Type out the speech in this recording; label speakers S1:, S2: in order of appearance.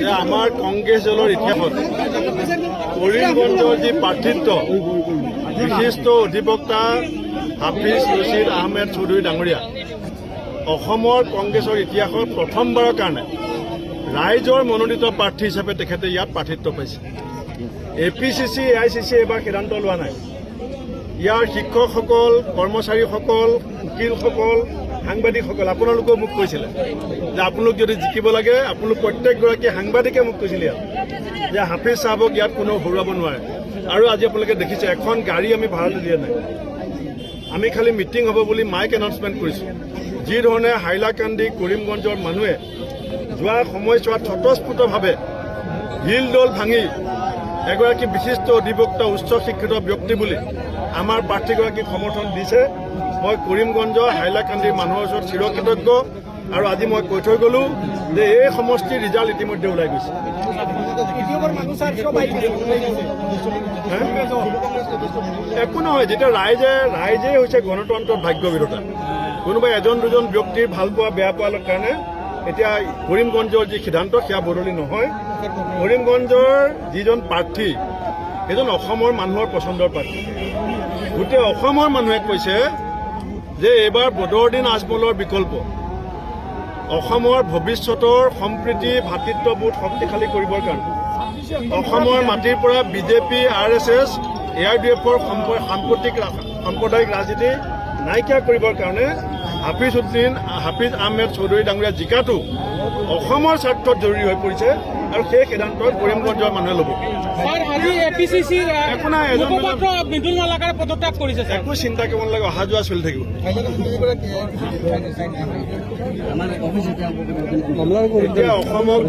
S1: যে আমাৰ কংগ্ৰেছ দলৰ ইতিহাসত কৰিমগঞ্জৰ যি প্ৰাৰ্থিত্ব বিশিষ্ট অধিবক্তা হাফিজ ৰছিদ আহমেদ চৌধুৰী ডাঙৰীয়া অসমৰ কংগ্ৰেছৰ ইতিহাসত প্ৰথমবাৰৰ কাৰণে ৰাইজৰ মনোনীত প্ৰাৰ্থী হিচাপে তেখেতে ইয়াত প্ৰাৰ্থিত্ব পাইছে। A P C C A I C চি এইবাৰ সিদ্ধান্ত লোৱা নাই। ইয়াৰ শিক্ষকসকল কৰ্মচাৰীসকল উকিলসকল সাংবাদিকসকল, আপোনালোকেও মোক কৈছিলে যে আপোনালোক যদি জিকিব লাগে, আপোনালোক প্ৰত্যেকগৰাকী সাংবাদিকে মোক কৈছিলে ইয়াত, যে হাফিজ চাহাবক ইয়াত কোনেও হৰুৱাব নোৱাৰে। আৰু আজি আপোনালোকে দেখিছে, এখন গাড়ী আমি ভাড়ালৈ দিয়া নাই। আমি খালি মিটিং হ'ব বুলি মাইক এনাউন্সমেণ্ট কৰিছোঁ। যি ধৰণে হাইলাকান্দি, কৰিমগঞ্জৰ মানুহে যোৱা সময়ছোৱাত স্বতঃস্ফূৰ্তভাৱে শিল দল ভাঙি এগৰাকী বিশিষ্ট অধিবক্তা, উচ্চ শিক্ষিত ব্যক্তি বুলি আমাৰ প্ৰাৰ্থীগৰাকীক সমৰ্থন দিছে। মই কৰিমগঞ্জ হাইলাকান্দিৰ মানুহৰ ওচৰত চিৰকৃতজ্ঞ আৰু আজি মই কৈ থৈ গ'লো যে এই সমষ্টিৰ ৰিজাল্ট ইতিমধ্যে ওলাই গৈছে। একো নহয়, যেতিয়া ৰাইজে ৰাইজেই হৈছে গণতন্ত্ৰৰ ভাগ্য বিৰোধা কোনোবাই এজন, দুজন ব্যক্তিৰ ভালো বেয়া পোৱাৰ কাৰণে এতিয়া কৰিমগঞ্জৰ যি সিদ্ধান্ত, সেয়া বদলি নহয়। কৰিমগঞ্জৰ যিজন প্ৰাৰ্থী সেইজন অসমৰ মানুহৰ পচন্দৰ প্ৰাৰ্থী। গোটেই অসমৰ মানুহে কৈছে যে এইবাৰ বদৰুদ্দিন আজমলৰ বিকল্প। অসমৰ ভৱিষ্যতৰ সম্প্ৰীতি ভাতৃত্ববোধ শক্তিশালী কৰিবৰ কাৰণে। অসমৰ মাটিৰ পৰা BJP R S S A I D এফৰ সাম্প্ৰতিক সাম্প্ৰদায়িক ৰাজনীতি নাইকিয়া কৰিবৰ কাৰণে হাফিজ উদ্দিন হাফিজ আহমেদ চৌধুৰী ডাঙৰীয়া জিকাটো অসমৰ স্বাৰ্থত জৰুৰী হৈ পৰিছে আৰু সেই সিদ্ধান্ত কৰিমগঞ্জৰ মানুহে ল'ব।
S2: স্যার আজি এপিসিসির
S1: একো নাই,
S2: পদত্যাগ স্যার
S1: একো চিন্তা কৰিব নালাগে অহা যোৱা চলি থাকিব। এতিয়া অসমক